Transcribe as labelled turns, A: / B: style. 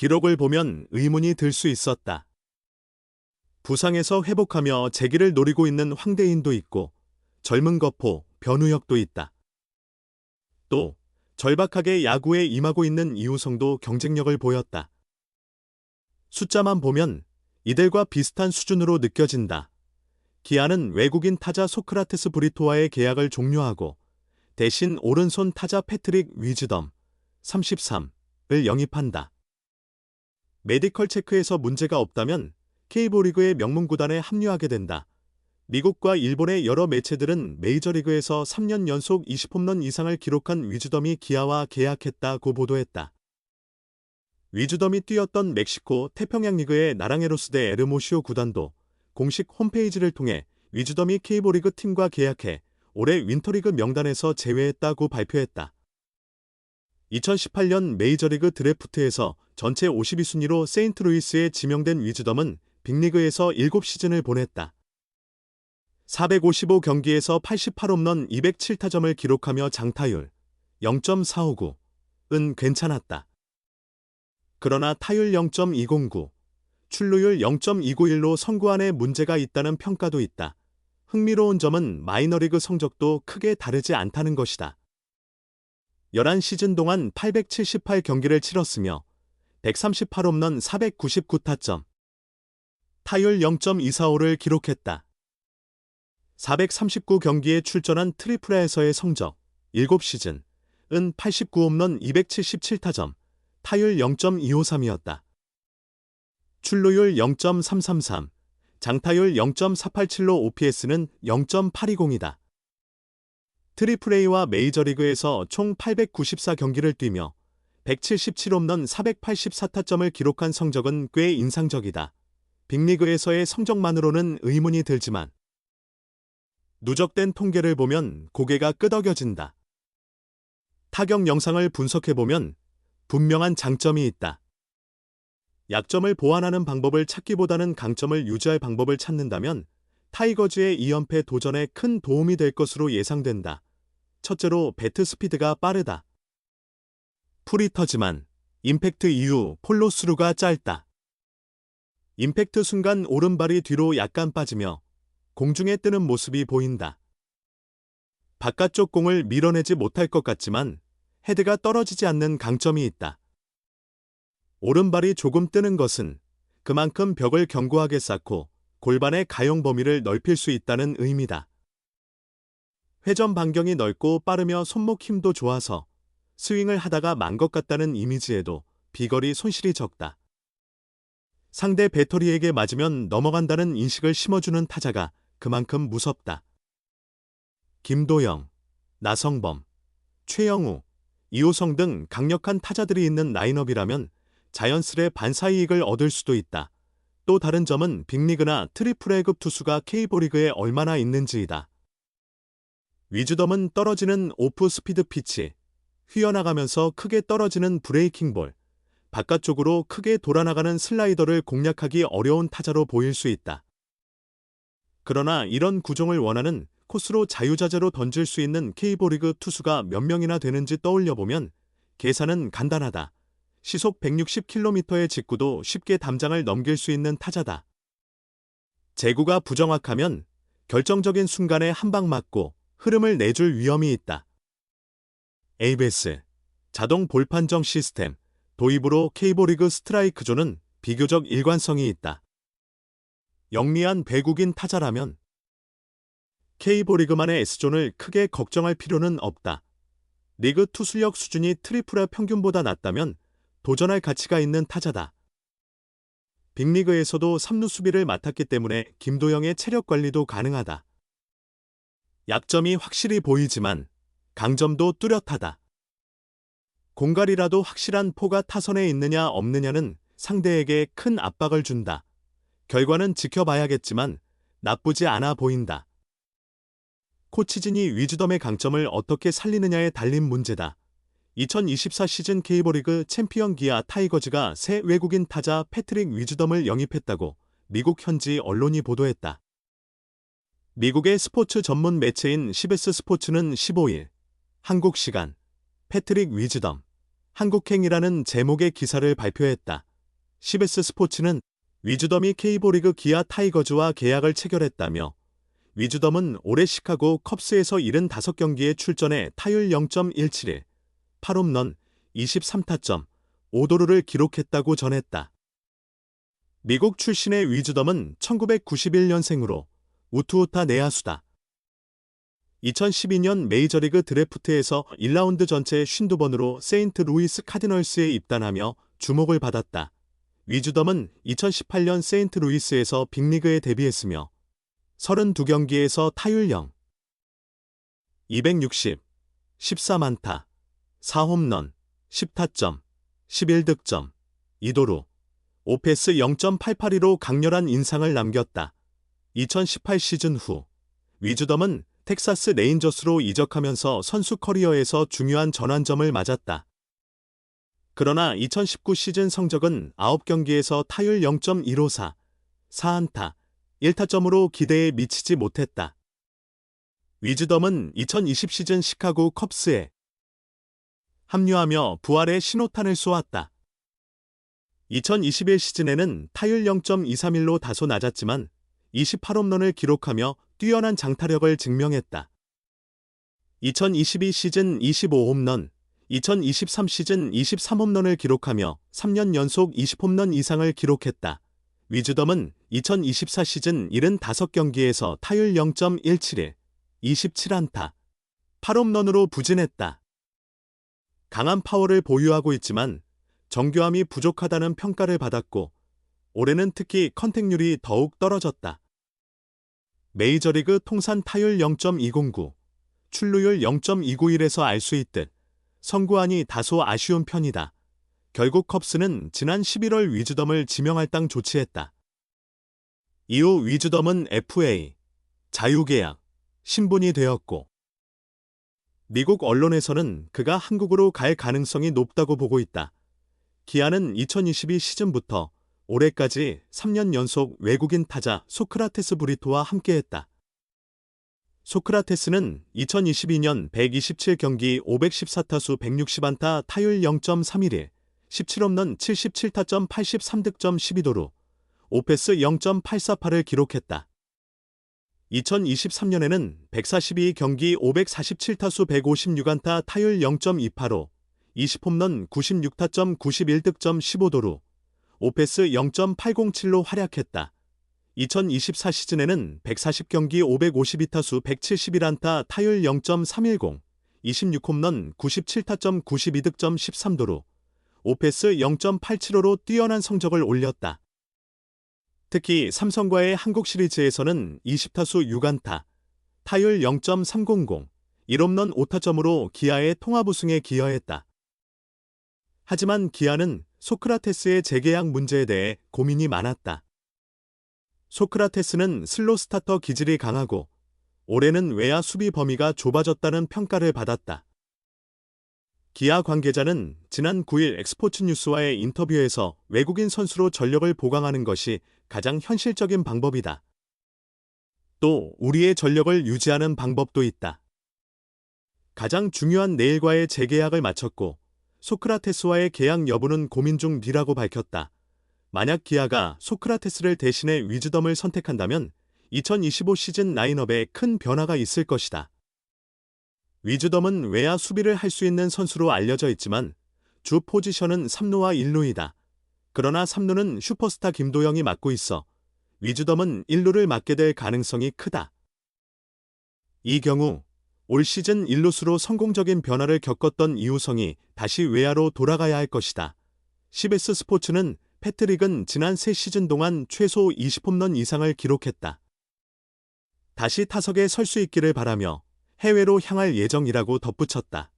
A: 기록을 보면 의문이 들 수 있었다. 부상에서 회복하며 재기를 노리고 있는 황대인도 있고 젊은 거포, 변우혁도 있다. 또 절박하게 야구에 임하고 있는 이우성도 경쟁력을 보였다. 숫자만 보면 이들과 비슷한 수준으로 느껴진다. 기아는 외국인 타자 소크라테스 브리토와의 계약을 종료하고 대신 오른손 타자 패트릭 위즈덤 33을 영입한다. 메디컬 체크에서 문제가 없다면 K보리그의 명문 구단에 합류하게 된다. 미국과 일본의 여러 매체들은 메이저리그에서 3년 연속 20홈런 이상을 기록한 위즈덤이 기아와 계약했다고 보도했다. 위즈덤이 뛰었던 멕시코 태평양 리그의 나랑에로스 대 에르모시오 구단도 공식 홈페이지를 통해 위즈덤이 K보리그 팀과 계약해 올해 윈터리그 명단에서 제외했다고 발표했다. 2018년 메이저리그 드래프트에서 전체 52순위로 세인트루이스에 지명된 위즈덤은 빅리그에서 7시즌을 보냈다. 455경기에서 88홈런 207타점을 기록하며 장타율 0.459은 괜찮았다. 그러나 타율 0.209, 출루율 0.291로 선구안에 문제가 있다는 평가도 있다. 흥미로운 점은 마이너리그 성적도 크게 다르지 않다는 것이다. 11시즌 동안 878경기를 치렀으며 138홈런 499타점, 타율 0.245를 기록했다. 439경기에 출전한 트리플에서의 성적 7시즌 은 89홈런 277타점, 타율 0.253이었다. 출루율 0.333, 장타율 0.487로 OPS는 0.820이다. 트리플 A와 메이저리그에서 총 894경기를 뛰며 177홈런 484타점을 기록한 성적은 꽤 인상적이다. 빅리그에서의 성적만으로는 의문이 들지만 누적된 통계를 보면 고개가 끄덕여진다. 타격 영상을 분석해보면 분명한 장점이 있다. 약점을 보완하는 방법을 찾기보다는 강점을 유지할 방법을 찾는다면 타이거즈의 2연패 도전에 큰 도움이 될 것으로 예상된다. 첫째로 배트 스피드가 빠르다. 풀이 터지만 임팩트 이후 폴로 스루가 짧다. 임팩트 순간 오른발이 뒤로 약간 빠지며 공중에 뜨는 모습이 보인다. 바깥쪽 공을 밀어내지 못할 것 같지만 헤드가 떨어지지 않는 강점이 있다. 오른발이 조금 뜨는 것은 그만큼 벽을 견고하게 쌓고 골반의 가용 범위를 넓힐 수 있다는 의미다. 회전 반경이 넓고 빠르며 손목 힘도 좋아서 스윙을 하다가 만 것 같다는 이미지에도 비거리 손실이 적다. 상대 배터리에게 맞으면 넘어간다는 인식을 심어주는 타자가 그만큼 무섭다. 김도영, 나성범, 최영우, 이호성 등 강력한 타자들이 있는 라인업이라면 자연스레 반사이익을 얻을 수도 있다. 또 다른 점은 빅리그나 트리플레급 투수가 K보리그에 얼마나 있는지이다. 위즈덤은 떨어지는 오프 스피드 피치, 휘어나가면서 크게 떨어지는 브레이킹 볼, 바깥쪽으로 크게 돌아나가는 슬라이더를 공략하기 어려운 타자로 보일 수 있다. 그러나 이런 구종을 원하는 코스로 자유자재로 던질 수 있는 K보리그 투수가 몇 명이나 되는지 떠올려 보면 계산은 간단하다. 시속 160km의 직구도 쉽게 담장을 넘길 수 있는 타자다. 제구가 부정확하면 결정적인 순간에 한 방 맞고 흐름을 내줄 위험이 있다. ABS 자동 볼 판정 시스템 도입으로 K보리그 스트라이크 존은 비교적 일관성이 있다. 영리한 배국인 타자라면 K보리그만의 S존을 크게 걱정할 필요는 없다. 리그 투수력 수준이 트리플의 평균보다 낮다면 도전할 가치가 있는 타자다. 빅리그에서도 3루 수비를 맡았기 때문에 김도영의 체력 관리도 가능하다. 약점이 확실히 보이지만 강점도 뚜렷하다. 공갈이라도 확실한 포가 타선에 있느냐 없느냐는 상대에게 큰 압박을 준다. 결과는 지켜봐야겠지만 나쁘지 않아 보인다. 코치진이 위즈덤의 강점을 어떻게 살리느냐에 달린 문제다. 2024 시즌 K보리그 챔피언 기아 타이거즈가 새 외국인 타자 패트릭 위즈덤을 영입했다고 미국 현지 언론이 보도했다. 미국의 스포츠 전문 매체인 CBS 스포츠는 15일 한국 시간 패트릭 위즈덤 한국행이라는 제목의 기사를 발표했다. CBS 스포츠는 위즈덤이 K보리그 기아 타이거즈와 계약을 체결했다며 위즈덤은 올해 시카고 컵스에서 75경기에 출전해 타율 0.171, 8홈런, 23타점, 5도루를 기록했다고 전했다. 미국 출신의 위즈덤은 1991년생으로 우투우타 내야수다. 2012년 메이저리그 드래프트에서 1라운드 전체 52번으로 세인트 루이스 카디널스에 입단하며 주목을 받았다. 위즈덤은 2018년 세인트 루이스에서 빅리그에 데뷔했으며 32경기에서 타율 0, 260, 14만타, 4홈런, 10타점, 11득점, 2도루, 오페스 0.882로 강렬한 인상을 남겼다. 2018 시즌 후 위즈덤은 텍사스 레인저스로 이적하면서 선수 커리어에서 중요한 전환점을 맞았다. 그러나 2019 시즌 성적은 9경기에서 타율 0.154, 4안타, 1타점으로 기대에 미치지 못했다. 위즈덤은 2020 시즌 시카고 컵스에 합류하며 부활의 신호탄을 쏘았다. 2021 시즌에는 타율 0.231로 다소 낮았지만 28홈런을 기록하며 뛰어난 장타력을 증명했다. 2022 시즌 25홈런, 2023 시즌 23홈런을 기록하며 3년 연속 20홈런 이상을 기록했다. 위즈덤은 2024 시즌 75경기에서 타율 0.171, 27안타, 8홈런으로 부진했다. 강한 파워를 보유하고 있지만 정교함이 부족하다는 평가를 받았고 올해는 특히 컨택률이 더욱 떨어졌다. 메이저리그 통산 타율 0.209, 출루율 0.291에서 알 수 있듯 선구안이 다소 아쉬운 편이다. 결국 컵스는 지난 11월 위즈덤을 지명할당 조치했다. 이후 위즈덤은 FA, 자유계약, 신분이 되었고 미국 언론에서는 그가 한국으로 갈 가능성이 높다고 보고 있다. 기아는 2022 시즌부터 올해까지 3년 연속 외국인 타자 소크라테스 브리토와 함께했다. 소크라테스는 2022년 127경기 514타수 160안타 타율 0.311, 17홈런 77타점 83득점 12도루, 오페스 0.848을 기록했다. 2023년에는 142경기 547타수 156안타 타율 0.285, 20홈런 96타점 91득점 15도루, 오페스 0.807로 활약했다. 2024 시즌에는 140경기 552타수 171안타 타율 0.310, 26홈런 97타점 92득점 13도루, 오페스 0.875로 뛰어난 성적을 올렸다. 특히 삼성과의 한국 시리즈에서는 20타수 6안타, 타율 0.300, 1홈런 5타점으로 기아의 통합 우승에 기여했다. 하지만 기아는 소크라테스의 재계약 문제에 대해 고민이 많았다. 소크라테스는 슬로 스타터 기질이 강하고 올해는 외야 수비 범위가 좁아졌다는 평가를 받았다. 기아 관계자는 지난 9일 엑스포츠 뉴스와의 인터뷰에서 외국인 선수로 전력을 보강하는 것이 가장 현실적인 방법이다. 또 우리의 전력을 유지하는 방법도 있다. 가장 중요한 내일과의 재계약을 마쳤고 소크라테스와의 계약 여부는 고민 중 D라고 밝혔다. 만약 기아가 소크라테스를 대신해 위즈덤을 선택한다면 2025 시즌 라인업에 큰 변화가 있을 것이다. 위즈덤은 외야 수비를 할 수 있는 선수로 알려져 있지만 주 포지션은 3루와 1루이다. 그러나 3루는 슈퍼스타 김도영이 맡고 있어 위즈덤은 1루를 맡게 될 가능성이 크다. 이 경우 올 시즌 1루수로 성공적인 변화를 겪었던 이우성이 다시 외야로 돌아가야 할 것이다. CBS 스포츠는 패트릭은 지난 3시즌 동안 최소 20홈런 이상을 기록했다. 다시 타석에 설 수 있기를 바라며 해외로 향할 예정이라고 덧붙였다.